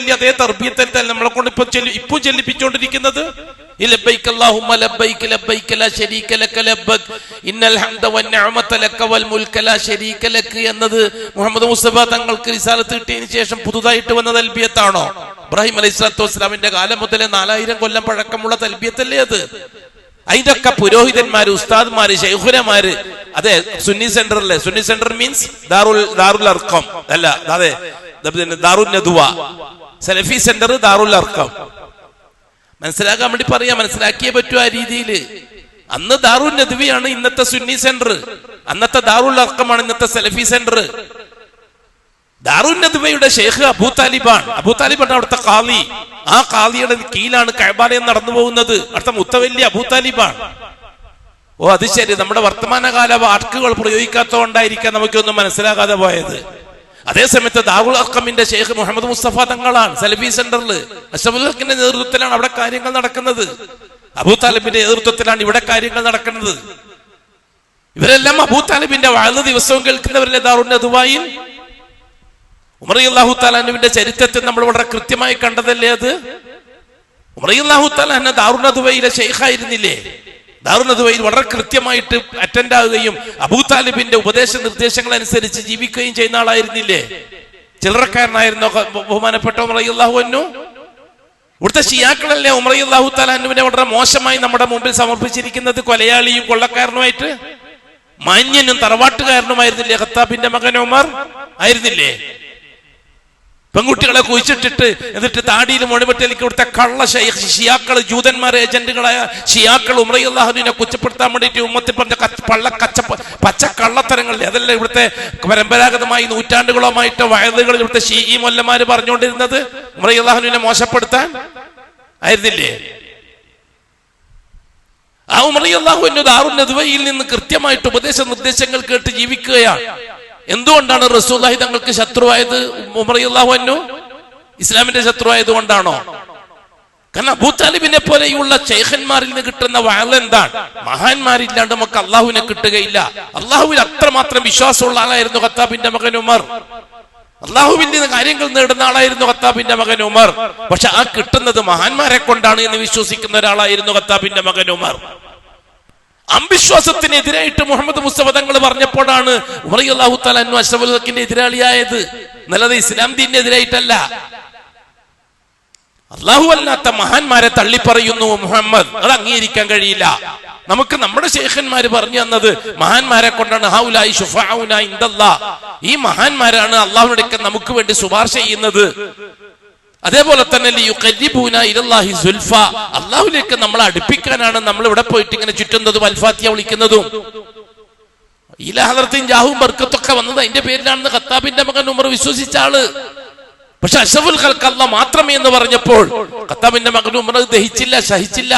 ചൊല്ലിയ അതേ തർബീയത്തിൽ തന്നെ നമ്മളെ കൊണ്ട് ഇപ്പൊ ചൊല്ലി ഇപ്പൊ ചൊല്ലിപ്പിച്ചുകൊണ്ടിരിക്കുന്നത് എന്നത് മുഹമ്മദ് മുസ്തഫ തങ്ങൾക്ക് റിസാലത്ത് കിട്ടിയതിനു ശേഷം പുതുതായിട്ട് വന്ന തൽബിയത്താണോ? ഇബ്രാഹിം അലൈഹി സ്വലാത്തു വസ്സലാമിന്റെ കാലം മുതലേ നാലായിരം കൊല്ലം പഴക്കമുള്ള തൽബിയത്തല്ലേ അത്? അതിന്റെ പുരോഹിതന്മാര് ഉസ്താദ്മാര് ശൈഖുരമാര് അതെ സുന്നി സെന്റർ അല്ലേ Sunni centre means Darul Darul Arqam അല്ല അതെ ദാറുൽ നദുവ. സലഫി സെന്റർ ദാറുൽ അർക്കം മനസ്സിലാക്കാൻ വേണ്ടി പറയാ മനസ്സിലാക്കിയേ പറ്റൂ ആ രീതിയിൽ അന്ന് ദാറുൽ നദ്വിയാണ് ഇന്നത്തെ സുന്നി സെന്റർ. അന്നത്തെ ദാറുൽ അർക്കമാണ് ഇന്നത്തെ സലഫി സെന്റർ. ദാറുൽ നദ്വയുടെ ഷെയ്ഖ് അബൂ താലിബാൻ അബൂ താലിബാണ് അവിടുത്തെ കാളി ആ കാളിയുടെ കീഴിലാണ് കഴബാലയം നടന്നു പോകുന്നത്. അവിടുത്തെ മുത്തവല്ലി അബൂ താലിബാൻ ഓ അത് ശരി. നമ്മുടെ വർത്തമാനകാല വാക്കുകൾ പ്രയോഗിക്കാത്തതുകൊണ്ടായിരിക്കാം നമുക്കൊന്നും മനസ്സിലാകാതെ പോയത്. അതേസമയത്ത് ദാവുൽ അക്കമിന്റെ ഷെയ്ഖ് മുഹമ്മദ് മുസ്തഫ തങ്ങളാണ് സലഫി സെന്ററിൽ ഹക്കിന്റെ നേതൃത്വത്തിലാണ് അവിടെ കാര്യങ്ങൾ നടക്കുന്നത്. അബൂ താലിബിന്റെ നേതൃത്വത്തിലാണ് ഇവിടെ കാര്യങ്ങൾ നടക്കുന്നത്. ഇവരെല്ലാം അബൂ താലിബിന്റെ വാഴ്ന്ന ദിവസവും കേൾക്കുന്നവരല്ലേ ദാറുൽ നദുവായിൽ ഉമർ അള്ളാഹു താലാനുവിന്റെ ചരിത്രത്തിൽ നമ്മൾ വളരെ കൃത്യമായി കണ്ടതല്ലേ അത്? ഉമർ അള്ളാഹു താലാന ദുബായിലെ ഷെയ്ഖായിരുന്നില്ലേ ദാറുനദുവയിൽ വളരെ കൃത്യമായിട്ട് അറ്റൻഡ് ആവുകയും അബൂ താലിബിന്റെ ഉപദേശ നിർദ്ദേശങ്ങൾ അനുസരിച്ച് ജീവിക്കുകയും ചെയ്യുന്ന ആളായിരുന്നില്ലേ? ചിലറക്കാരനായിരുന്നു ബഹുമാനപ്പെട്ട അള്ളാഹു അന്നു ഇവിടുത്തെ ഷിയാക്കളല്ലേ ഉമർ അള്ളാഹു താലാനുവിനെ വളരെ മോശമായി നമ്മുടെ മുമ്പിൽ സമർപ്പിച്ചിരിക്കുന്നത്? കൊലയാളിയും കൊള്ളക്കാരനുമായിട്ട്? മാന്യനും തറവാട്ടുകാരനുമായിരുന്നില്ലേ? ഖത്താബിന്റെ മകൻ ഉമർ ആയിരുന്നില്ലേ? പെൺകുട്ടികളെ കുഴിച്ചിട്ടിട്ട് എന്നിട്ട് താടിയിൽ മൊഴിപെട്ടിലേക്ക് കൊടുത്ത കള്ള ഷിയാക്കൾ ജൂതന്മാരെ ഏജന്റുകളായ ഷിയാക്കൾ ഉമ്രയുല്ലാഹുവിനെ കുറ്റപ്പെടുത്താൻ വേണ്ടിയിട്ട് ഉമ്മത്തിൽ പറഞ്ഞ പള്ള കച്ച പച്ച കള്ളത്തരങ്ങളില്ലേ? അതല്ല ഇവിടുത്തെ പരമ്പരാഗതമായി നൂറ്റാണ്ടുകളോമായിട്ട് വയലുകളിൽ ഇവിടുത്തെ ഷീ മൊല്ലമാർ പറഞ്ഞുകൊണ്ടിരുന്നത്? ഉമ്രയുല്ലാഹുവിനെ മോശപ്പെടുത്താൻ ആയിരുന്നില്ലേ? ആ ഉമറിയല്ലാഹു എന്നെ ദാറുന്നതുവയിൽ നിന്ന് കൃത്യമായിട്ട് ഉപദേശ നിർദ്ദേശങ്ങൾ കേട്ട് ജീവിക്കുകയാണ്. എന്തുകൊണ്ടാണ് റസൂല്ലാഹി തങ്ങൾക്ക് ശത്രുവായത്? ഉമറിയല്ലാഹു അന്നു ഇസ്ലാമിന്റെ ശത്രുവായത് കൊണ്ടാണോ? കാരണം അബൂതാലിബിനെ പോലെയുള്ള ചേഹന്മാരിൽ നിന്ന് കിട്ടുന്ന വാഴ എന്താണ്? മഹാന്മാരില്ലാണ്ട് നമുക്ക് അള്ളാഹുവിനെ കിട്ടുകയില്ല. അള്ളാഹുവിൽ അത്രമാത്രം വിശ്വാസമുള്ള ആളായിരുന്നു ഖത്താബിന്റെ മകൻ ഉമർ. അള്ളാഹുവിൽ നിന്ന് കാര്യങ്ങൾ നേടുന്ന ആളായിരുന്നു ഖത്താബിന്റെ മകൻ ഉമർ. പക്ഷെ ആ കിട്ടുന്നത് മഹാന്മാരെ കൊണ്ടാണ് എന്ന് വിശ്വസിക്കുന്ന ഒരാളായിരുന്നു ഖത്താബിന്റെ മകൻ ഉമർ. അംവിശ്വാസത്തിനെതിരായിട്ട് മുഹമ്മദ് മുസ്തഫ തങ്ങൾ പറഞ്ഞപ്പോഴാണ് ഉമർ അള്ളാഹു തലാനു അഷഫുൽക്കിന്റെ എതിരാളിയായത്. നല്ലത് ഇസ്ലാം ദീനെതിരായിട്ടല്ല അള്ളാഹു അല്ലാത്ത മഹാന്മാരെ തള്ളിപ്പറയുന്നു മുഹമ്മദ്. അത് അംഗീകരിക്കാൻ കഴിയില്ല. നമുക്ക് നമ്മുടെ ശേഖന്മാര് പറഞ്ഞു തന്നത് മഹാന്മാരെ കൊണ്ടാണ് ഹൗലായി. ഈ മഹാന്മാരാണ് അള്ളാഹുവിനൊക്കെ നമുക്ക് വേണ്ടി ശുപാർശ ചെയ്യുന്നത്. അതേപോലെ തന്നെ അള്ളാഹുലേക്ക് നമ്മളെ അടുപ്പിക്കാനാണ് നമ്മൾ ഇവിടെ പോയിട്ട് ഇങ്ങനെ ചുറ്റുന്നതും അൽഫാത്തിയ വിളിക്കുന്നതും. ഈലാഹർത്തും ജാഹും ബർക്കത്തൊക്കെ വന്നത് അതിന്റെ പേരിലാണെന്ന് കത്താബിന്റെ മകൻ ഉമർ വിശ്വസിച്ച ആൾ. പക്ഷെ അഷഫുൽ ഖൽക്കല്ല മാത്രമേ എന്ന് പറഞ്ഞപ്പോൾ കത്താബിന്റെ മകൻ ഉമർ ദഹിച്ചില്ല സഹിച്ചില്ല.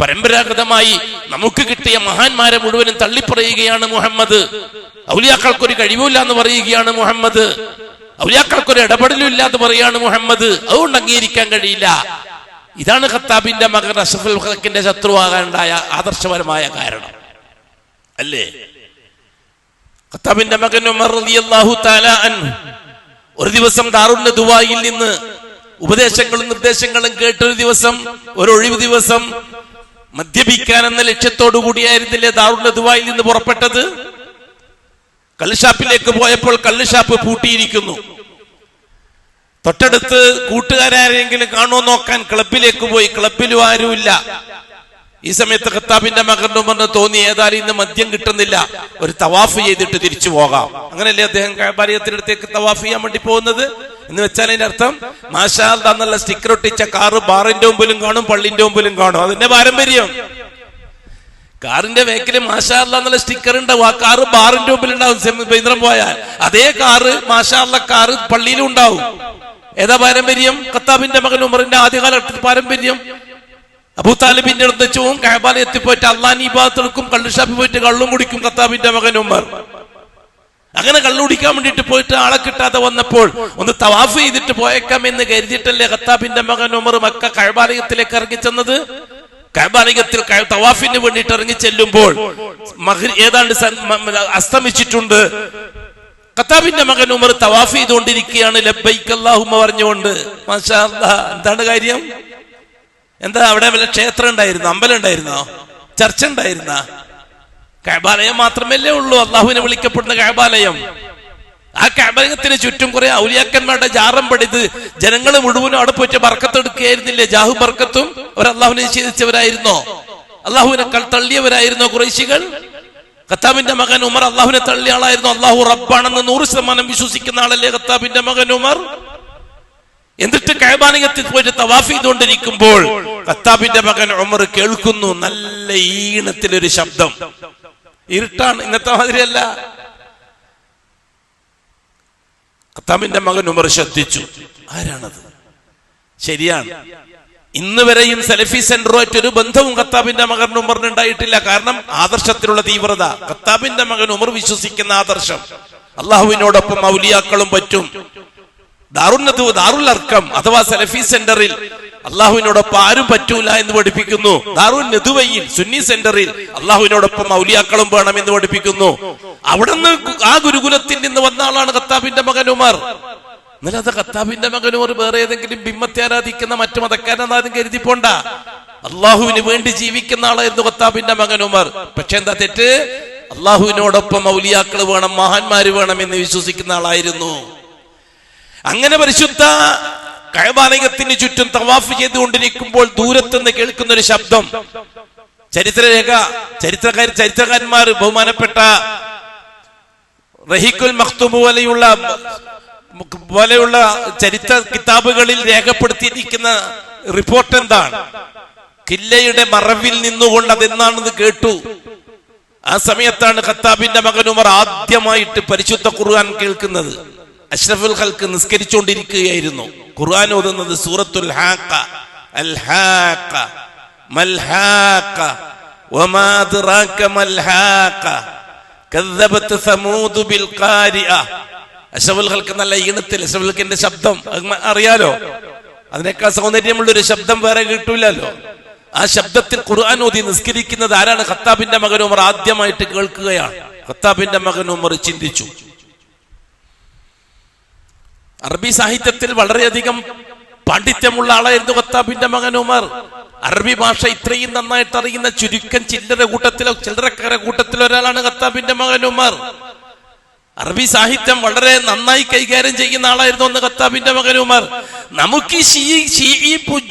പരമ്പരാഗതമായി നമുക്ക് കിട്ടിയ മഹാന്മാരെ മുഴുവനും തള്ളിപ്പറയുകയാണ് മുഹമ്മദ്. ഔലിയാക്കൾക്കൊരു കഴിവില്ല എന്ന് പറയുകയാണ് മുഹമ്മദ്. ഔലിയാക്കൾക്കൊരു ഇടപെടലും ഇല്ലാതെ പറയാണ് മുഹമ്മദ്. അതുകൊണ്ട് അംഗീകരിക്കാൻ കഴിയില്ല. ഇതാണ് ഖത്താബിന്റെ മകൻ അഷഫുൽ ഹക്കിന്റെ ശത്രുവാകാനുണ്ടായ ആദർശപരമായ കാരണം. അല്ലേ? ഖത്താബിന്റെ മകൻ ഉമർ തആല ഒരു ദിവസം ദാറുൽ ദുബായിൽ നിന്ന് ഉപദേശങ്ങളും നിർദ്ദേശങ്ങളും കേട്ടൊരു ദിവസം ഒരു ഒഴിവ് ദിവസം മദ്യപിക്കാൻ എന്ന ലക്ഷ്യത്തോടു കൂടിയായിരുന്നില്ലേ ദാറുൽ ദുബായിൽ നിന്ന് പുറപ്പെട്ടത്? കള്ളുഷാപ്പിലേക്ക് പോയപ്പോൾ കള്ളുഷാപ്പ് പൂട്ടിയിരിക്കുന്നു. തൊട്ടടുത്ത് കൂട്ടുകാരെങ്കിലും കാണുമോ നോക്കാൻ ക്ലബിലേക്ക് പോയി. ക്ലബിലും ആരുമില്ല. ഈ സമയത്ത് ഖത്താബിന്റെ മകനും പറഞ്ഞ് തോന്നി ഏതായാലും ഇന്ന് മദ്യം കിട്ടുന്നില്ല. ഒരു തവാഫ് ചെയ്തിട്ട് തിരിച്ചു പോകാം. അങ്ങനല്ലേ അദ്ദേഹം അടുത്തേക്ക് തവാഫ് ചെയ്യാൻ വേണ്ടി പോകുന്നത്? എന്ന് വെച്ചാൽ അതിന്റെ അർത്ഥം മാഷാൽ എന്നുള്ള സ്റ്റിക്കർ ഒട്ടിച്ച കാറ് ബാറിന്റെ മുമ്പിലും കാണും പള്ളിന്റെ മുമ്പിലും കാണും. അതിന്റെ പാരമ്പര്യം. കാറിന്റെ വേക്കിൽ മാഷാല്ല എന്നുള്ള സ്റ്റിക്കർ ഉണ്ടാവും ആ കാറ് ബാറിന്റെ മുമ്പിൽ ഉണ്ടാവും സെമിന്ദ്രം പോയാൽ അതേ കാറ് മാഷാല്ല കാറ് പള്ളിയിലും ഉണ്ടാവും. ഏതാ പാരമ്പര്യം? കത്താബിന്റെ മകൻ ഉമറിന്റെ ആദ്യകാലഘട്ടത്തിൽ പാരമ്പര്യം. അബൂതാലിബിന്റെ അടുത്ത് വെച്ചും കഹബാലയത്തിൽ പോയിട്ട് അള്ളാനി ഭാഗത്തെടുക്കും കള്ളുഷാപ്പിൽ പോയിട്ട് കള്ളും കുടിക്കും കത്താബിന്റെ മകൻ ഉമർ. അങ്ങനെ കള്ളുടിക്കാൻ വേണ്ടിയിട്ട് പോയിട്ട് ആളെ കിട്ടാതെ വന്നപ്പോൾ ഒന്ന് തവാഫ് ചെയ്തിട്ട് പോയേക്കാം എന്ന് കരുതിയിട്ടല്ലേ കത്താബിന്റെ മകൻ ഉമർ മക്ക കഴബാലയത്തിലേക്ക് ഇറങ്ങി ചെന്നത് കഴബാലയത്തിൽ ക- തവാഫിന് വേണ്ടിയിട്ട് ഇറങ്ങി ചെല്ലുമ്പോൾ ഏതാണ്ട് അസ്തമിച്ചിട്ടുണ്ട്. കത്താബിന്റെ മകൻ ഉമർ തവാഫ് ചെയ്തുകൊണ്ടിരിക്കുകയാണ്. ലബൈക്കല്ലാഹുമ പറഞ്ഞുകൊണ്ട് മാഷാ. എന്താണ് കാര്യം? എന്താ അവിടെ വല്ല ക്ഷേത്രം ഉണ്ടായിരുന്നു? അമ്പലം ഉണ്ടായിരുന്നോ? ചർച്ച ഉണ്ടായിരുന്ന? കൈബാലയം മാത്രമല്ലേ ഉള്ളൂ. അള്ളാഹുവിനെ വിളിക്കപ്പെടുന്ന കഴബാലയം ആ കഴബാലയത്തിന് ചുറ്റും കുറെ ഔലിയാക്കന്മാരുടെ ജാറം പടിത് ജനങ്ങൾ മുഴുവനും അവിടെ പോയിട്ട് ബർക്കത്തെടുക്കുകയായിരുന്നില്ലേ ജാഹു ബർക്കത്തും അവർ അള്ളാഹുവിനെ നിഷേധിച്ചവരായിരുന്നോ അള്ളാഹുവിനെ തള്ളിയവരായിരുന്നോ കുറേശികൾ ഖത്താബിന്റെ മകൻ ഉമർ അള്ളാഹുവിനെ തള്ളിയ ആളായിരുന്നു. അള്ളാഹു റബ്ബാണെന്ന് നൂറ് ശതമാനം വിശ്വസിക്കുന്ന ആളല്ലേ ഖത്താബിന്റെ മകൻ ഉമർ? എന്നിട്ട് കൈബാനികത്തിൽ പോയിട്ട് തവാഫ് ചെയ്തുകൊണ്ടിരിക്കുമ്പോൾ കത്താബിന്റെ മകൻ ഉമർ കേൾക്കുന്നു നല്ല ഈണത്തിലൊരു ശബ്ദം. ഇരുട്ടാണ് ഇന്നത്തെ മാതിരിയല്ല. ഖത്താബിന്റെ മകൻ ഉമർ ശ്രദ്ധിച്ചു. ആരാണത്? ശരിയാണ്. ഇന്ന് വരെയും സലഫി സെന്ററുമായിട്ട് ഒരു ബന്ധവും ഖത്താബിന്റെ മകൻ ഉമറിന് ഉണ്ടായിട്ടില്ല. കാരണം ആദർശത്തിലുള്ള തീവ്രത. ഖത്താബിന്റെ മകൻ ഉമർ വിശ്വസിക്കുന്ന ആദർശം. അള്ളാഹുവിനോടൊപ്പം ഔലിയാക്കളും പറ്റും. ദാറുന്നതു ദാറുൽ അർക്കം അഥവാ സെലഫി സെന്ററിൽ അള്ളാഹുവിനോടൊപ്പം ആരും പറ്റൂല എന്ന് പഠിപ്പിക്കുന്നു. ദാറു നെതുവയിൽ സുന്നി സെന്ററിൽ അള്ളാഹുവിനോടൊപ്പം മൗലിയാക്കളും വേണം എന്ന് പഠിപ്പിക്കുന്നു. അവിടുന്ന് ആ ഗുരുകുലത്തിൽ നിന്ന് വന്ന ആളാണ് കത്താബിന്റെ മകൻ ഉമർ. എന്നാൽ അത് ഖത്താബിന്റെ മകൻ ഉമർ വേറെ ഏതെങ്കിലും ബിമ്മത്തെ ആരാധിക്കുന്ന മറ്റു മതക്കാരെന്നാരും കരുതി പോണ്ട അള്ളാഹുവിന് വേണ്ടി ജീവിക്കുന്ന ആളായിരുന്നു കത്താബിന്റെ മകൻ ഉമർ. പക്ഷെ എന്താ തെറ്റ്? അള്ളാഹുവിനോടൊപ്പം മൗലിയാക്കൾ വേണം മഹാന്മാര് വേണം എന്ന് വിശ്വസിക്കുന്ന ആളായിരുന്നു. അങ്ങനെ പരിശുദ്ധ കഴബാലയത്തിന് ചുറ്റും തവാഫ് ചെയ്തുകൊണ്ടിരിക്കുമ്പോൾ ദൂരത്തുനിന്ന് കേൾക്കുന്ന ഒരു ശബ്ദം. ചരിത്രരേഖ ചരിത്രകാർ ചരിത്രകാരന്മാർ ബഹുമാനപ്പെട്ട റഹിക്കുൽ മഖ്തുബ് പോലെയുള്ള പോലെയുള്ള ചരിത്ര കിതാബുകളിൽ രേഖപ്പെടുത്തിയിരിക്കുന്ന റിപ്പോർട്ട് എന്താണ്? കില്ലയുടെ മറവിൽ നിന്നുകൊണ്ട് അതെന്നാണെന്ന് കേട്ടു. ആ സമയത്താണ് ഖത്താബിന്റെ മകൻ ഉമർ ആദ്യമായിട്ട് പരിശുദ്ധ ഖുർആൻ കേൾക്കുന്നത്. അഷ്റഫുൽ ഖൽക്ക് നിസ്കരിച്ചുകൊണ്ടിരിക്കുകയായിരുന്നു. ഖുർആൻ ഓതുന്നത് സൂറത്തുൽ ഹാഖ അൽ ഹാഖ മൽ ഹാഖ വമാ അദ്റാക മൽ ഹാഖ കദ്ദബത് സമൂദ് ബിൽ ഖാരിഅ. അഷ്റഫുൽ ഖൽക്ക് നല്ല ഈണത്തിൽ അഷ്റഫുൽ ഖൽക്കിന്റെ ശബ്ദം അറിയാലോ? അതിനേക്കാൾ സൗന്ദര്യമുള്ള ഒരു ശബ്ദം വേറെ കിട്ടൂലല്ലോ? ആ ശബ്ദത്തിൽ ഖുർആൻ ഓതി നിസ്കരിക്കുന്നത് ആരാണ്? ഖത്താബിന്റെ മകൻ ഉമർ ആദ്യമായിട്ട് കേൾക്കുകയാണ്. ഖത്താബിന്റെ മകൻ ഉമർ ചിന്തിച്ചു. അറബി സാഹിത്യത്തിൽ വളരെയധികം പാണ്ഡിത്യമുള്ള ആളായിരുന്നു ഖത്താബിന്റെ മകൻ ഉമർ. അറബി ഭാഷ ഇത്രയും നന്നായിട്ട് അറിയുന്ന ചുരുക്കം ചില്ലറ കൂട്ടത്തിലോ ചില്ലറക്കാര കൂട്ടത്തിലോ ഒരാളാണ് ഖത്താബിന്റെ മകൻ ഉമർ. അറബി സാഹിത്യം വളരെ നന്നായി കൈകാര്യം ചെയ്യുന്ന ആളായിരുന്നു ഒന്ന് കത്താബിന്റെ മകൻ ഉമർ. നമുക്ക്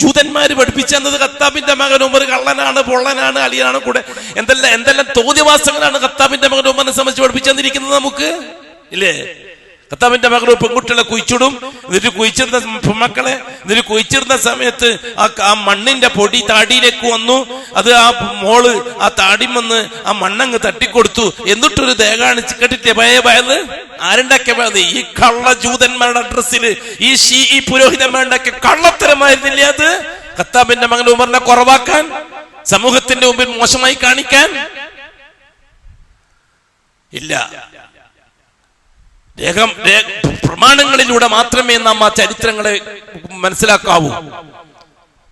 ജൂതന്മാര് പഠിപ്പിച്ചെന്നത് കത്താബിന്റെ മകൻ ഉമർ. കള്ളനാണ് പൊള്ളനാണ് അളിയനാണ് കൂടെ. എന്തെല്ലാം എന്തെല്ലാം തോതിവാസങ്ങളാണ് കത്താബിന്റെ മകൻ ഉമറിനെ സംബന്ധിച്ച് പഠിപ്പിച്ചെന്നിരിക്കുന്നത് നമുക്ക്? ഇല്ലേ? കർത്താവിന്റെ മകൾ പെൺകുട്ടികളെ കുഴിച്ചിടും. എന്നിട്ട് കുഴിച്ചിരുന്ന മക്കളെ എന്നിട്ട് കുഴിച്ചിരുന്ന സമയത്ത് ആ മണ്ണിന്റെ പൊടി താടിയിലേക്ക് വന്നു. അത് ആ മോൾ ആ താടി വന്ന് ആ മണ്ണങ്ങ് തട്ടിക്കൊടുത്തു. എന്നിട്ടൊരു ദയ കാണിച്ച് ഭയ ഭയത് ആരുണ്ടാക്കിയ ഭയത് ഈ കള്ള ജൂതന്മാരുടെ അഡ്രസ്സിൽ ഈ ഷീ ഈ പുരോഹിതന്മാരുണ്ടാക്കിയ കള്ളത്തരമായിരുന്നില്ലേ അത്? കത്താബിന്റെ മകൻ ഉമറിനെ കുറവാക്കാൻ സമൂഹത്തിന്റെ മുമ്പിൽ മോശമായി കാണിക്കാൻ? ഇല്ല. രേഖം പ്രമാണങ്ങളിലൂടെ മാത്രമേ നാം ആ ചരിത്രങ്ങളെ മനസ്സിലാക്കാവൂ.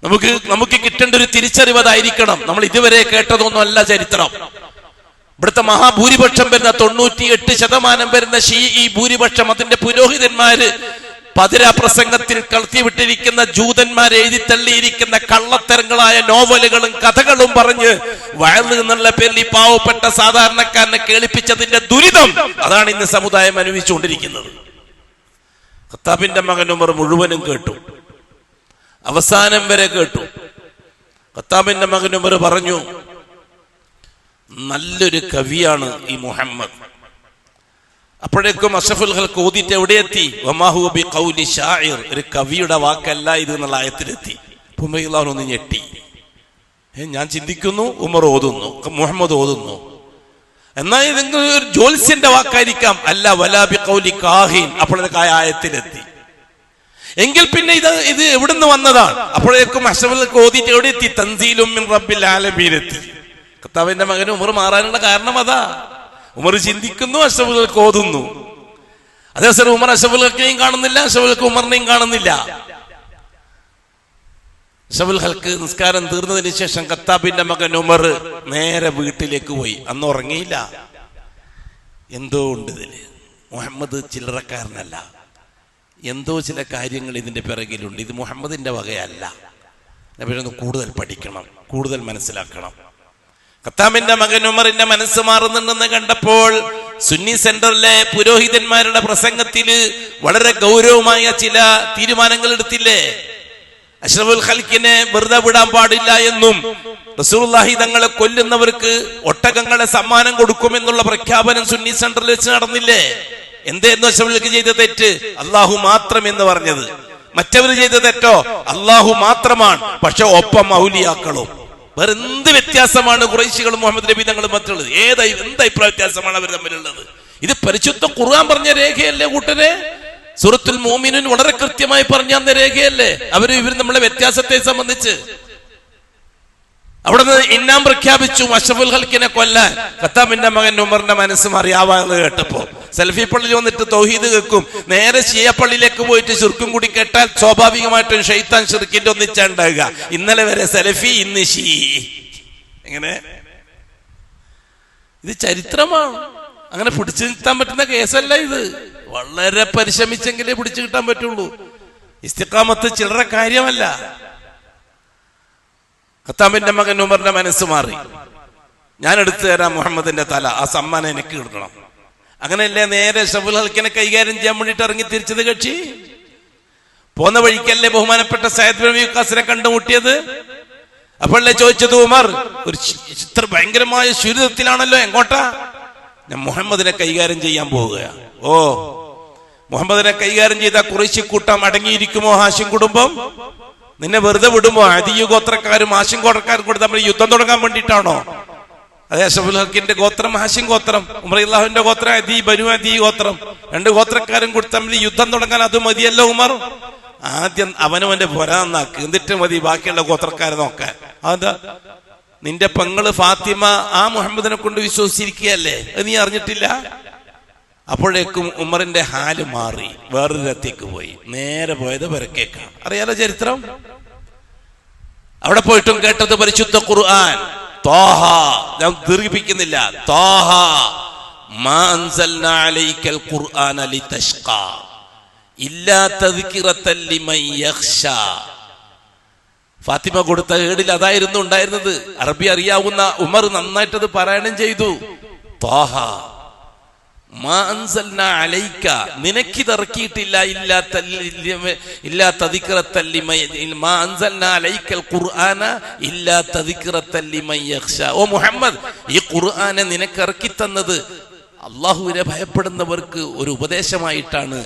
നമുക്ക് നമുക്ക് കിട്ടേണ്ട ഒരു തിരിച്ചറിവ് അതായിരിക്കണം നമ്മൾ ഇതുവരെ കേട്ടതൊന്നും അല്ല ചരിത്രം. ഇവിടുത്തെ മഹാഭൂരിപക്ഷം വരുന്ന തൊണ്ണൂറ്റി എട്ട് ശതമാനം വരുന്ന ഷീ ഈ ഭൂരിപക്ഷം അതിന്റെ പുരോഹിതന്മാര് പതിര പ്രസംഗത്തിൽ കളത്തിവിട്ടിരിക്കുന്ന ജൂതന്മാർ എഴുതി തള്ളിയിരിക്കുന്ന കള്ളത്തരങ്ങളായ നോവലുകളും കഥകളും പറഞ്ഞ് വയലു എന്നുള്ള പേരിൽ ഈ പാവപ്പെട്ട സാധാരണക്കാരനെ കേളിപ്പിച്ചതിന്റെ ദുരിതം അതാണ് ഇന്ന് സമുദായം അനുഭവിച്ചുകൊണ്ടിരിക്കുന്നത്. ഖത്താബിന്റെ മകൻ ഉമർ മുഴുവനും കേട്ടു. അവസാനം വരെ കേട്ടു. ഖത്താബിന്റെ മകൻ ഉമർ പറഞ്ഞു നല്ലൊരു കവിയാണ് ഈ മുഹമ്മദ്. അപ്പോഴേക്കും അഷഫുൽ ഹൽക്ക് ഓതിട്ട് എവിടെ എത്തി? ബി ഖൗലി ഷാഇർ ഒരു കവിയുടെ വാക്കല്ല ഇത് എന്നുള്ള ആയത്തിലെത്തി. ഒന്ന് ഞെട്ടി. ഞാൻ ചിന്തിക്കുന്നു ഉമർ ഓതുന്നു മുഹമ്മദ് ഓതുന്നു. എന്നാൽ ഇതെങ്കിലും ഒരു ജോത്സ്യന്റെ വാക്കായിരിക്കാം. അല്ല വലാബി കൗലി കാഹിൻ. അപ്പോഴേക്ക് ആ ആയത്തിലെത്തി. എങ്കിൽ പിന്നെ ഇത് ഇത് എവിടുന്ന് വന്നതാണ്? അപ്പോഴേക്കും അഷഫുൽ ഓതിട്ട് എവിടെ എത്തി? തൻസീലും റബ്ബിൽ ആലമീനെത്തി കർത്താവിന്റെ മകന് ഉമർ മാറാനുള്ള കാരണം അതാ. ഉമർ ചിന്തിക്കുന്നു അഷഫുൽ ഓതുന്നു. അതേസരം ഉമർ അഷഫുൽക്കെയും കാണുന്നില്ല അഷബുൽക്ക് ഉമറിനെയും കാണുന്നില്ല. അഷഫുൽ ഹൽക്ക് നിസ്കാരം തീർന്നതിന് ശേഷം കത്താബിന്റെ മകൻ ഉമർ നേരെ വീട്ടിലേക്ക് പോയി. അന്ന് ഉറങ്ങിയില്ല. എന്തോ ഉണ്ട് ഇതിൽ. മുഹമ്മദ് ചില്ലറക്കാരനല്ല. എന്തോ ചില കാര്യങ്ങൾ ഇതിന്റെ പിറകിലുണ്ട്. ഇത് മുഹമ്മദിന്റെ വകയല്ല. നബിയൊന്ന് കൂടുതൽ പഠിക്കണം കൂടുതൽ മനസ്സിലാക്കണം. ഖത്താമിന്റെ മകൻ ഉമറിന്റെ മനസ്സ് മാറുന്നുണ്ടെന്ന് കണ്ടപ്പോൾ സുന്നി സെന്ററിലെ പുരോഹിതന്മാരുടെ പ്രസംഗത്തിൽ വളരെ ഗൗരവമായ ചില തീരുമാനങ്ങൾ എടുത്തില്ലേ? അഷ്റഫുൽ ഖൽക്കിനെ വെറുതെ വിടാൻ പാടില്ല എന്നും റസൂർലാഹി തങ്ങളെ കൊല്ലുന്നവർക്ക് ഒട്ടകങ്ങളെ സമ്മാനം കൊടുക്കുമെന്നുള്ള പ്രഖ്യാപനം സുന്നി സെന്ററിൽ വെച്ച് നടന്നില്ലേ? എന്തായിരുന്നു അഷ്റഫുൽ ചെയ്ത തെറ്റ്? അള്ളാഹു മാത്രം എന്ന് പറഞ്ഞത്. മറ്റവർ ചെയ്ത തെറ്റോ? അള്ളാഹു മാത്രമാണ്. പക്ഷെ ഒപ്പം മൗലിയാക്കളും. വേറെ എന്ത് വ്യത്യാസമാണ് കുറേശികളും മുഹമ്മദ് നബി തങ്ങളും മറ്റുള്ളത്? ഏത് എന്ത് അഭിപ്രായ വ്യത്യാസമാണ് അവർ തമ്മിലുള്ളത്? ഇത് പരിശുദ്ധ ഖുർആൻ പറഞ്ഞ രേഖയല്ലേ കൂട്ടരെ? സുഹൃത്തുൽ മോമിനും വളരെ കൃത്യമായി പറഞ്ഞ രേഖയല്ലേ? അവർ ഇവർ നമ്മളെ വ്യത്യാസത്തെ സംബന്ധിച്ച്. അവിടെ നിന്ന് ഇന്നാം പ്രഖ്യാപിച്ചു അഷഫുൽ ഹൽക്കിനെ കൊല്ലാൻ. ഖത്താബിന്റെ മകൻ ഉമറിന്റെ മനസ്സ് അറിയാവാന്ന് കേട്ടപ്പോ. സെൽഫി പള്ളിയിൽ വന്നിട്ട് തൗഹീദ് കേൾക്കും. നേരെ ഷിയ പള്ളിയിലേക്ക് പോയിട്ട് ചുരുക്കും കൂടി കേട്ടാൽ സ്വാഭാവികമായിട്ടും ഷെയ്ത്താൻ ഷിർക്കിന്റെ ഒന്നിച്ചുണ്ടാകുക ഇന്നലെ വരെ സെൽഫി ഇന്ന് ഷീ. എങ്ങനെ? ഇത് ചരിത്രമാണ്. അങ്ങനെ പിടിച്ചു നിർത്താൻ പറ്റുന്ന കേസല്ല ഇത്. വളരെ പരിശ്രമിച്ചെങ്കിലേ പിടിച്ചു കിട്ടാൻ പറ്റുള്ളൂ. ഇസ്തിക്കാമത്ത് ചില്ലറ കാര്യമല്ല. ഖത്താബിന്റെ മകൻ ഉമറിന്റെ മനസ്സ് മാറി. ഞാൻ എടുത്തു തരാം മുഹമ്മദിന്റെ തല. ആ സമ്മാനം എനിക്ക് കിട്ടണം. അങ്ങനെയല്ലേ നേരെ ഷബുൽ ഹൽക്കിനെ കൈകാര്യം ചെയ്യാൻ വേണ്ടിട്ട് ഇറങ്ങി തിരിച്ചത് കക്ഷി? പോന്ന വഴിക്കല്ലേ ബഹുമാനപ്പെട്ട സയദ് നബി ഖാസിനെ കണ്ടുമുട്ടിയത്? അപ്പോഴല്ലേ ചോദിച്ചത് ഉമർ ഒരു ഇത്ര ഭയങ്കരമായ ശുരിതത്തിലാണല്ലോ എങ്ങോട്ടാ? ഞാൻ മുഹമ്മദിനെ കൈകാര്യം ചെയ്യാൻ പോവുകയാണ്. ഓ മുഹമ്മദിനെ കൈകാര്യം ചെയ്ത കുറേശ്ശി കൂട്ടം അടങ്ങിയിരിക്കുമോ ഹാഷിം കുടുംബം? നിന്നെ വെറുതെ വിടുമോ അദിയു ഗോത്രക്കാരും ഹാഷിം ഗോത്രക്കാരും കൂടെ തമ്മിൽ യുദ്ധം തുടങ്ങാൻ വേണ്ടിയിട്ടാണോ? അതെ അഷഫുൽ ഹക്കിന്റെ ഗോത്രം ഹാഷിം ഗോത്രം ഉമറില്ലാഹുവിന്റെ ഗോത്രം അതി ബനു അതി ഗോത്രം. രണ്ട് ഗോത്രക്കാരും കൂടി തമ്മിൽ യുദ്ധം തുടങ്ങാൻ അത് മതിയല്ലോ ഉമർ? ആദ്യം അവനവന്റെ പുര നന്നാക്ക്. എന്നിട്ട് മതി ബാക്കിയുള്ള ഗോത്രക്കാരെ നോക്കാൻ. അതെന്താ? നിന്റെ പെങ്ങൾ ഫാത്തിമ ആ മുഹമ്മദിനെ കൊണ്ട് വിശ്വസിച്ചിരിക്കുകയല്ലേ? നീ അറിഞ്ഞിട്ടില്ല? അപ്പോഴേക്കും ഉമറിന്റെ ഹാൽ മാറി വേറൊരു രത്തേക്ക് പോയി. നേരെ പോയത് പെരക്കേക്കാണ്. അറിയാലോ ചരിത്രം? അവിടെ പോയിട്ടും കേട്ടത് പരിശുദ്ധ ഖുർആൻ. തോഹ ഞാൻ ദീർഘിപ്പിക്കുന്നില്ല. തോഹ ഫാത്തിമ കൊടുത്ത ഏടിൽ അതായിരുന്നു ഉണ്ടായിരുന്നത്. അറബി അറിയാവുന്ന ഉമർ നന്നായിട്ടത് പാരായണം ചെയ്തു. തോഹ നിനക്കിതിറക്കിയിട്ടില്ല ഓ മുഹമ്മദ് ഈ ഖുർആനെ നിനക്ക് ഇറക്കി തന്നത് അള്ളാഹുവിനെ ഭയപ്പെടുന്നവർക്ക് ഒരു ഉപദേശമായിട്ടാണ്.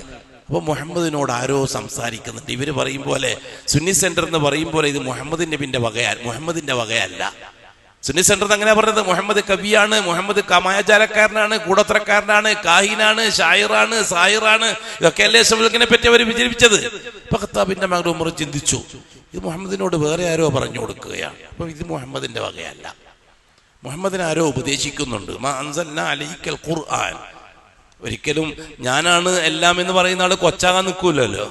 അപ്പൊ മുഹമ്മദിനോട് ആരോ സംസാരിക്കുന്നുണ്ട്. ഇവർ പറയും പോലെ സുന്നി സെന്റർ എന്ന് പറയും പോലെ ഇത് മുഹമ്മദ് നബിന്റെ വകയാ മുഹമ്മദിന്റെ വകയല്ല. സുന്നി സെന്റർ അങ്ങനെ പറഞ്ഞത്. മുഹമ്മദ് കവിയാണ് മുഹമ്മദ് കമായാചാരക്കാരനാണ് കൂടത്രക്കാരനാണ് കാഹിനാണ് ഷായിറാണ് സായിറാണ്. ഇതൊക്കെ അല്ലേ ഷബുലിനെ പറ്റി അവർ വിചരിപ്പിച്ചത്? ഇപ്പൊ ഖത്താബിന്റെ മകൾ ഉമർ ചിന്തിച്ചു ഇത് മുഹമ്മദിനോട് വേറെ ആരോ പറഞ്ഞു കൊടുക്കുകയാണ്. അപ്പൊ ഇത് മുഹമ്മദിന്റെ വകയല്ല. മുഹമ്മദിനെ ആരോ ഉപദേശിക്കുന്നുണ്ട്. അലൈക്കൽ ഖുർആൻ. ഒരിക്കലും ഞാനാണ് എല്ലാം എന്ന് പറയുന്ന ആൾ കൊച്ചാകാൻ നിൽക്കൂലല്ലോ.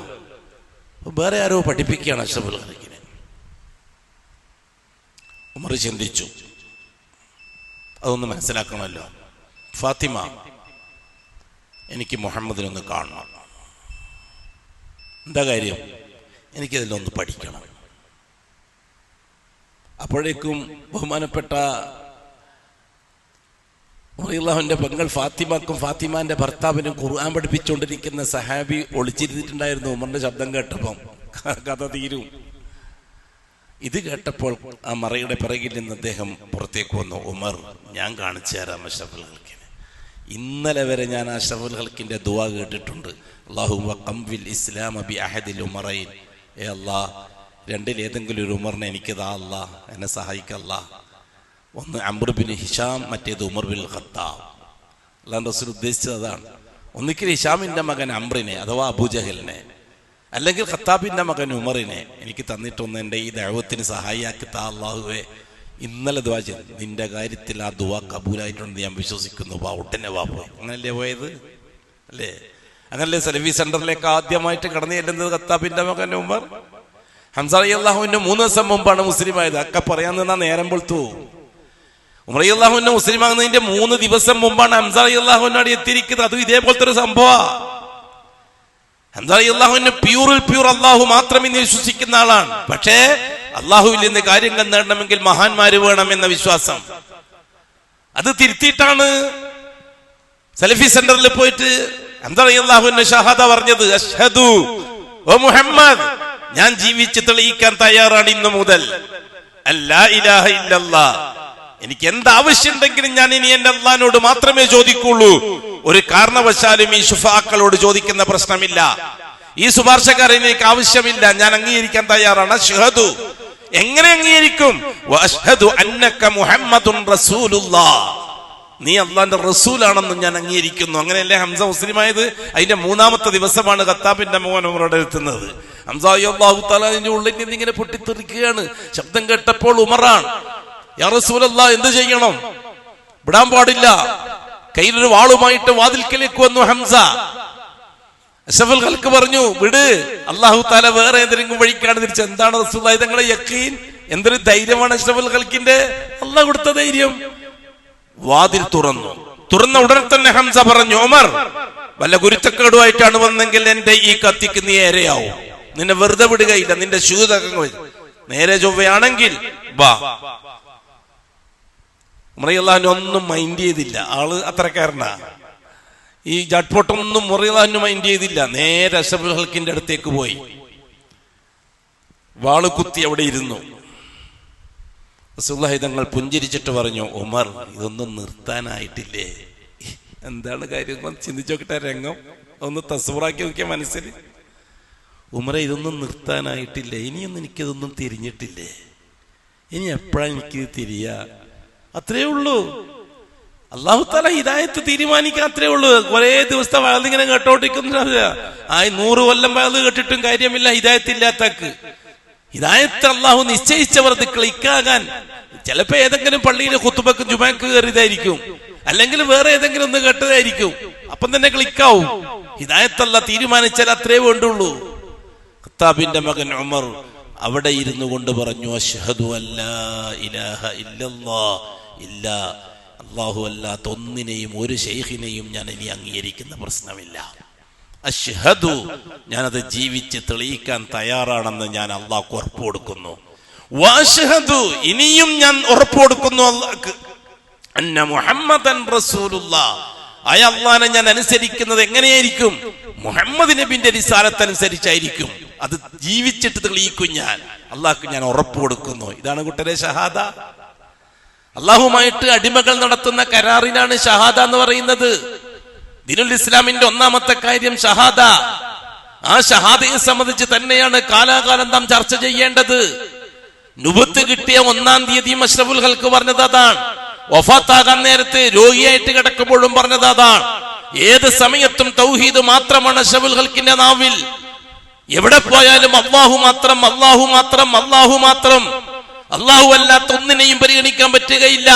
വേറെ ആരോ പഠിപ്പിക്കുകയാണ് അഷ്റഫുൽ ഖലീഖിനെ ഉമർ ചിന്തിച്ചു. അതൊന്ന് മനസ്സിലാക്കണമല്ലോ. ഫാത്തിമ എനിക്ക് മുഹമ്മദിനൊന്ന് കാണണം. എന്താ കാര്യം? എനിക്കതിലൊന്ന് പഠിക്കണം. അപ്പോഴേക്കും ബഹുമാനപ്പെട്ട ഉമറിയുള്ളാഹുവിന്റെ പെങ്ങൾ ഫാത്തിമക്കും ഫാത്തിമാന്റെ ഭർത്താവിനും ഖുർആൻ പഠിപ്പിച്ചുകൊണ്ടിരിക്കുന്ന സഹാബി ഒളിച്ചിരുന്നിട്ടുണ്ടായിരുന്നു ഉമറിന്റെ ശബ്ദം കേട്ടപ്പം. കഥ തീരും. ഇത് കേട്ടപ്പോൾ ആ മറയുടെ പിറകിൽ നിന്ന് അദ്ദേഹം പുറത്തേക്ക് വന്നു. ഉമർ ഞാൻ കാണിച്ചു തരാം അഷ്റഫുൽ ഹൽക്കിന് ഇന്നലെ വരെ ഞാൻ അഷ്റഫുൽ ഹൽക്കിന്റെ ദുവ കേട്ടിട്ടുണ്ട്. അള്ളാഹു ഇസ്ലാം അബി അഹദിൽ ഉമറയിൽ ഏ അല്ലാ രണ്ടിൽ ഏതെങ്കിലും ഒരു ഉമറിനെ എനിക്ക് താ അല്ലാ എന്നെ സഹായിക്കല്ല ഒന്ന് അമ്രുബിൻ ബിൻ ഹിഷാം മറ്റേത് ഉമർ ബിൻ ഖത്താബ്. അള്ളാഹ് റസൂൽ ഉദ്ദേശിച്ചത് അതാണ്. ഒന്നിക്കൽ ഹിഷാമിന്റെ മകൻ അംറിനെ അഥവാ അബൂജഹലിനെ. അല്ലെങ്കിൽ ഖത്താബിന്റെ മകൻ ഉമറിനെ എനിക്ക് തന്നിട്ടൊന്ന് എന്റെ ഈ ദൈവത്തിന് സഹായിയാക്കി താ അള്ളാഹുവെ ഇന്നലെ ദുവാ ചെയ്തു. നിന്റെ കാര്യത്തിൽ ആ ദുവാ കബൂലായിട്ടുണ്ട് ഞാൻ വിശ്വസിക്കുന്നു. വാ ഒട്ടനെ വാ പോയി. അങ്ങനല്ലേ പോയത്? അല്ലേ? അങ്ങനല്ലേ സെലഫി സെന്ററിലേക്ക് ആദ്യമായിട്ട് കടന്നു ചെല്ലുന്നത് ഖത്താബിന്റെ മകൻ ഉമർ? ഹംസ അള്ളാഹുവിന്റെ മൂന്ന് ദിവസം മുമ്പാണ് മുസ്ലിം ആയത് അക്ക പറയാൻ നിന്നാ നേരം പൊളുത്തു. ഉമർ അള്ളാഹുവിന്റെ മുസ്ലിം ആകുന്നതിന്റെ മൂന്ന് ദിവസം മുമ്പാണ് ഹംസ അള്ളാഹുവിനോട് എത്തിയിരിക്കുന്നത്. അതും ഇതേപോലത്തെ ഒരു സംഭവ. ഹംസ അള്ളാഹുവിന് പ്യൂറിൽ പ്യൂർ അള്ളാഹു മാത്രം ഇന്ന് വിശ്വസിക്കുന്ന ആളാണ്. പക്ഷേ അള്ളാഹുവിൽ നിന്ന് കാര്യങ്ങൾ നേടണമെങ്കിൽ മഹാന്മാര് വേണം എന്ന വിശ്വാസം. അത് തിരുത്തിയിട്ടാണ് സലഫി സെന്ററിൽ പോയിട്ട് എന്താ അള്ളാഹുവിന്റെ ഷഹാദ പറഞ്ഞത് അഷ്ഹദു ഓ മുഹമ്മദ് ഞാൻ ജീവിച്ച് തെളിയിക്കാൻ തയ്യാറാണ് ഇന്നു മുതൽ. അല്ലാ ഇലാഹ ഇല്ലല്ലാ. എനിക്ക് എന്ത് ആവശ്യമുണ്ടെങ്കിലും ഞാൻ ഇനി എന്റെ അള്ളഹാനോട് മാത്രമേ ചോദിക്കുള്ളൂ. ഒരു കാരണവശാലും ഈ ശുഫാക്കളോട് ചോദിക്കുന്ന പ്രശ്നമില്ല. ഈ ശുപാർശക്കാരൻ എനിക്ക് ആവശ്യമില്ല. ഞാൻ അംഗീകരിക്കാൻ തയ്യാറാണ്. ഷഹദു എങ്ങനെ അംഗീകരിക്കും? മുഹമ്മദുൻ നീ അള്ളാന്റെ റസൂലാണെന്ന് ഞാൻ അംഗീകരിക്കുന്നു. അങ്ങനെയല്ലേ ഹംസ മുസ്ലിമായത്? അതിന്റെ മൂന്നാമത്തെ ദിവസമാണ് ഖത്താബിന്റെ മോഹൻ ഉമറുടെ എത്തുന്നത്. ഹംസ അള്ളാഹു താലിന്റെ ഉള്ളിൽ നിന്ന് ഇങ്ങനെ പൊട്ടിത്തെറിക്കുകയാണ്. ശബ്ദം കേട്ടപ്പോൾ ഉമറാണ്. യാ റസൂലല്ലാ എന്ത് ചെയ്യണം? വിടാൻ പാടില്ല. കയ്യിലൊരു വാളുമായിട്ട് വാതിൽക്കലേക്ക് വന്നു ഹംസ. അഷഫൽ ഖൽക്ക് പറഞ്ഞു വിട് അള്ളാഹു താല വേറെ ഏതെങ്കിലും വഴിക്കാണ് തിരിച്ച്. എന്താണ് റസൂൽ തങ്ങളെ യക്കീൻ? എന്തൊരു ധൈര്യമാണ് അഷഫൽ ഖൽക്കിന്റെ? അള്ളാഹ് കൊടുത്ത ധൈര്യം. വാതിൽ തുറന്നു. തുറന്ന ഉടനെ തന്നെ ഹംസ പറഞ്ഞു ഒമർ വല്ല ഗുരുത്തക്കേടുമായിട്ടാണ് വന്നെങ്കിൽ എന്റെ ഈ കത്തിക്ക് നീ ഏരെയാവും നിന്നെ വെറുതെ വിടുകയില്ല നിന്റെ ശൂതകം നേരെ ചൊവ്വയാണെങ്കിൽ വാ. മുറിയല്ലാൻ ഒന്നും മൈൻഡ് ചെയ്തില്ല. ആൾ അത്രക്കാരനാ. ഈ ജഡ്പോട്ടൊന്നും മുറിയല്ലാനും മൈൻഡ് ചെയ്തില്ല. നേരെ അഷബുൽ ഹൽക്കിന്റെ അടുത്തേക്ക് പോയി. വാൾ കുത്തി അവിടെ ഇരുന്നു. റസൂലുള്ളാഹി തങ്ങൾ പുഞ്ചിരിച്ചിട്ട് പറഞ്ഞു ഉമർ ഇതൊന്നും നിർത്താനായിട്ടില്ലേ? എന്താണ് കാര്യം? ചിന്തിച്ചു നോക്കട്ടെ രംഗം. ഒന്ന് തസൂറാക്കി നോക്കിയ മനസ്സിൽ. ഉമറെ ഇതൊന്നും നിർത്താനായിട്ടില്ല? ഇനിയൊന്നും എനിക്കിതൊന്നും തിരിഞ്ഞിട്ടില്ലേ? ഇനി എപ്പോഴാണ് എനിക്കിത് തിരിയ? അത്രേ ഉള്ളൂ. അള്ളാഹു താല ഹിദായത്ത് തീരുമാനിക്കാൻ അത്രേ ഉള്ളൂ. കുറെ ദിവസത്തെ വയലിങ്ങനെ കേട്ടോണ്ടിരിക്കുന്നില്ല ആ നൂറ് കൊല്ലം വയൽ കേട്ടിട്ടും കാര്യമില്ല ഹിദായത്തില്ലാത്തക്ക്. ഹിദായത്ത് അള്ളാഹു നിശ്ചയിച്ചവർ ക്ലിക്കാകാൻ. ചിലപ്പോ ഏതെങ്കിലും പള്ളിയിലെ കുത്തുബക്ക് ജുമാക്ക് കയറിയതായിരിക്കും. അല്ലെങ്കിൽ വേറെ ഏതെങ്കിലും ഒന്ന് കേട്ടതായിരിക്കും. അപ്പം തന്നെ ക്ലിക്കാവും. ഹിദായത്തല്ല തീരുമാനിച്ചാൽ അത്രേ വേണ്ടുള്ളൂ. ഖത്താബിന്റെ മകൻ ഉമർ അവിടെ ഇരുന്നു കൊണ്ട് പറഞ്ഞു അഷ്ഹദു അല്ലാ ഇലാഹ ഇല്ലല്ലാ. ഇല്ല. അള്ളാഹു അല്ലാത്ത ഒന്നിനെയും ഒരു ഷെയ്ഖിനെയും ഞാൻ ഇനി അംഗീകരിക്കുന്ന പ്രശ്നമില്ല. അഷ്ഹദു ഞാനത് ജീവിച്ച് തെളിയിക്കാൻ തയ്യാറാണെന്ന് ഞാൻ അള്ളാഹ് ഉറപ്പ് കൊടുക്കുന്നു. വാഷ്ഹദു ഇനിയും ഞാൻ ഉറപ്പ് കൊടുക്കുന്നു അള്ളാഹ്ക്ക് അന്ന മുഹമ്മദൻ റസൂലുള്ള ആയ അള്ളാനെ ഞാൻ അനുസരിക്കുന്നത് എങ്ങനെയായിരിക്കും? മുഹമ്മദ് നബിന്റെ അനുസരിച്ചായിരിക്കും അത് ജീവിച്ചിട്ട് തെളിയിക്കും ഞാൻ. അള്ളാഹ്ക്ക് ഞാൻ ഉറപ്പ് കൊടുക്കുന്നു. ഇതാണ് കുട്ടരെ ഷഹാദ. അള്ളാഹുമായിട്ട് അടിമകൾ നടത്തുന്ന കരാറിനാണ് ഷഹാദ എന്ന് പറയുന്നത്. ദിനുൽ ഇസ്ലാമിന്റെ ഒന്നാമത്തെ കാര്യം ഷഹാദ. ആ ഷഹാദയെ സംബന്ധിച്ച് തന്നെയാണ് കാലാകാലം നാം ചർച്ച ചെയ്യേണ്ടത്. നുബത്ത് കിട്ടിയ ഒന്നാം തീയതി അഷ്റഫുൽ ഹൽക്ക് പറഞ്ഞത് അതാണ്. വഫാത്താകാൻ നേരത്തെ രോഗിയായിട്ട് കിടക്കുമ്പോഴും പറഞ്ഞത് അതാണ്. ഏത് സമയത്തും തൗഹീദ് മാത്രമാണ് അഷ്റഫുൽ ഹൽക്കിന്റെ നാവിൽ. എവിടെ പോയാലും അള്ളാഹു മാത്രം അള്ളാഹു മാത്രം അള്ളാഹു മാത്രം. അള്ളാഹു അല്ലാത്ത ഒന്നിനെയും പരിഗണിക്കാൻ പറ്റുകയില്ല.